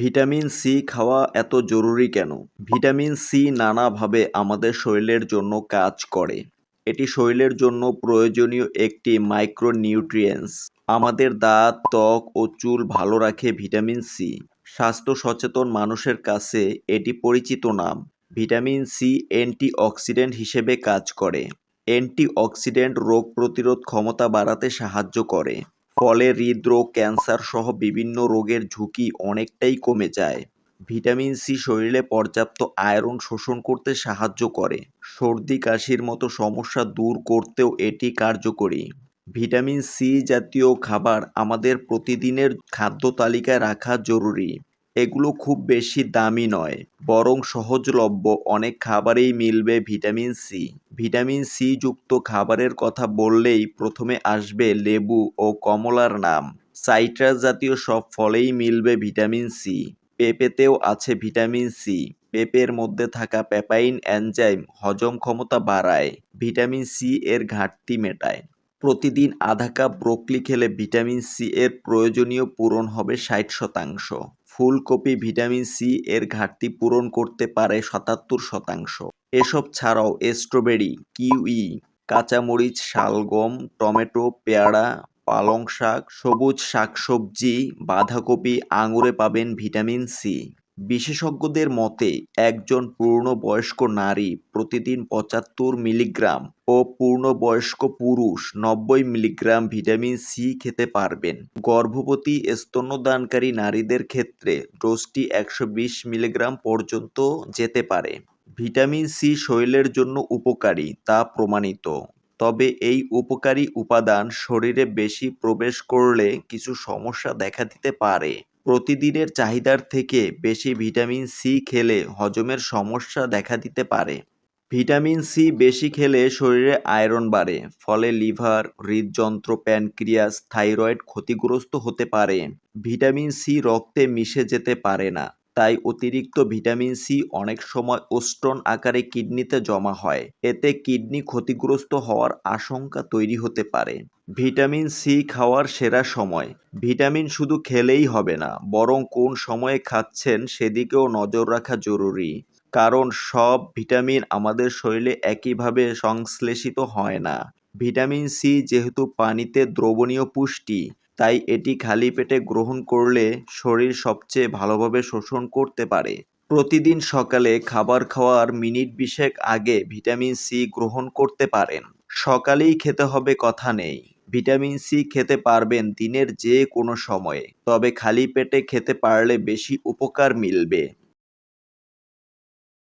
Vitamin C খাওয়া এত জরুরি কেন? ভিটামিন সি নানাভাবে আমাদের শরীরের জন্য কাজ করে। এটি শরীরের জন্য প্রয়োজনীয় একটি মাইক্রোনিউট্রিয়েন্টস। আমাদের দাঁত, ত্বক ও চুল ভালো রাখে ভিটামিন সি। স্বাস্থ্য সচেতন মানুষের কাছে এটি পরিচিত নাম। ভিটামিন সি অ্যান্টিঅক্সিডেন্ট হিসেবে কাজ করে। অ্যান্টিঅক্সিডেন্ট রোগ প্রতিরোধ ক্ষমতা বাড়াতে সাহায্য করে। ফলে হৃদরোগ ক্যান্সার সহ বিভিন্ন রোগের ঝুঁকি অনেকটাই কমে যায়। ভিটামিন সি শরীরে পর্যাপ্ত আয়রন শোষণ করতে সাহায্য করে। সর্দি, কাশির মতো সমস্যা দূর করতেও এটি কার্যকরী। ভিটামিন সি জাতীয় খাবার আমাদের প্রতিদিনের খাদ্য তালিকায় রাখা জরুরি। এগুলো খুব বেশি দামি নয়, বরং সহজলভ্য। অনেক খাবারেই মিলবে ভিটামিন সি। ভিটামিন সি যুক্ত খাবারের কথা বললেই প্রথমে আসবে লেবু ও কমলার নাম। সাইট্রাস জাতীয় সব ফলেই মিলবে ভিটামিন সি। পেঁপেতেও আছে ভিটামিন সি। পেঁপের মধ্যে থাকা প্যাপাইন এনজাইম, হজম ক্ষমতা বাড়ায়। ভিটামিন সি এর ঘাটতি মেটায়। প্রতিদিন আধা কাপ ব্রোকলি খেলে ভিটামিন সি এর প্রয়োজনীয় পূরণ হবে ষাট শতাংশ। ফুলকপি, ভিটামিন সি এর ঘাটতি পূরণ করতে পারে সাতাত্তর শতাংশ। এসব ছাড়াও স্ট্রবেরি, কিউই, কাঁচামরিচ, শালগম, টমেটো, পেয়ারা পালং শাক সবুজ শাকসবজি, বাঁধাকপি আঙুরে পাবেন ভিটামিন সি। বিশেষজ্ঞদের মতে, একজন পূর্ণবয়স্ক নারী প্রতিদিন পঁচাত্তর মিলিগ্রাম ও পূর্ণবয়স্ক পুরুষ নব্বই মিলিগ্রাম ভিটামিন সি খেতে পারবেন। গর্ভবতী স্তন্যদানকারী নারীদের ক্ষেত্রে ডোজটি একশো বিশ মিলিগ্রাম পর্যন্ত যেতে পারে। ভিটামিন সি শরীরের জন্য উপকারী, তা প্রমাণিত। তবে এই উপকারী উপাদান শরীরে বেশি প্রবেশ করলে কিছু সমস্যা দেখা দিতে পারে। প্রতিদিনের চাহিদার থেকে বেশি ভিটামিন সি খেলে হজমের সমস্যা দেখা দিতে পারে। ভিটামিন সি বেশি খেলে শরীরে আয়রন বাড়ে, ফলে লিভার, হৃদযন্ত্র, প্যানক্রিয়াস, থাইরয়েড ক্ষতিগ্রস্ত হতে পারে। ভিটামিন সি রক্তে মিশে যেতে পারে না। তাই অতিরিক্ত ভিটামিন সি অনেক সময় ওস্টোন আকারে কিডনিতে জমা হয়। এতে কিডনি ক্ষতিগ্রস্ত হওয়ার আশঙ্কা তৈরি হতে পারে। ভিটামিন সি খাওয়ার সেরা সময়। ভিটামিন শুধু খেলেই হবে না, বরং কোন সময়ে খাচ্ছেন সেদিকেও নজর রাখা জরুরি। কারণ সব ভিটামিন আমাদের শরীরে একইভাবে সংশ্লেষিত হয় না। ভিটামিন সি যেহেতু পানিতে দ্রবণীয় পুষ্টি তাই এটি খালি পেটে গ্রহণ করলে শরীর সবচেয়ে ভালোভাবে শোষণ করতে পারে। প্রতিদিন সকালে খাবার খাওয়ার মিনিট বিশেক আগে ভিটামিন সি গ্রহণ করতে পারেন। সকালেই খেতে হবে কথা নেই। ভিটামিন সি খেতে পারবেন দিনের যে কোনো সময়ে, তবে খালি পেটে খেতে পারলে বেশি উপকার মিলবে।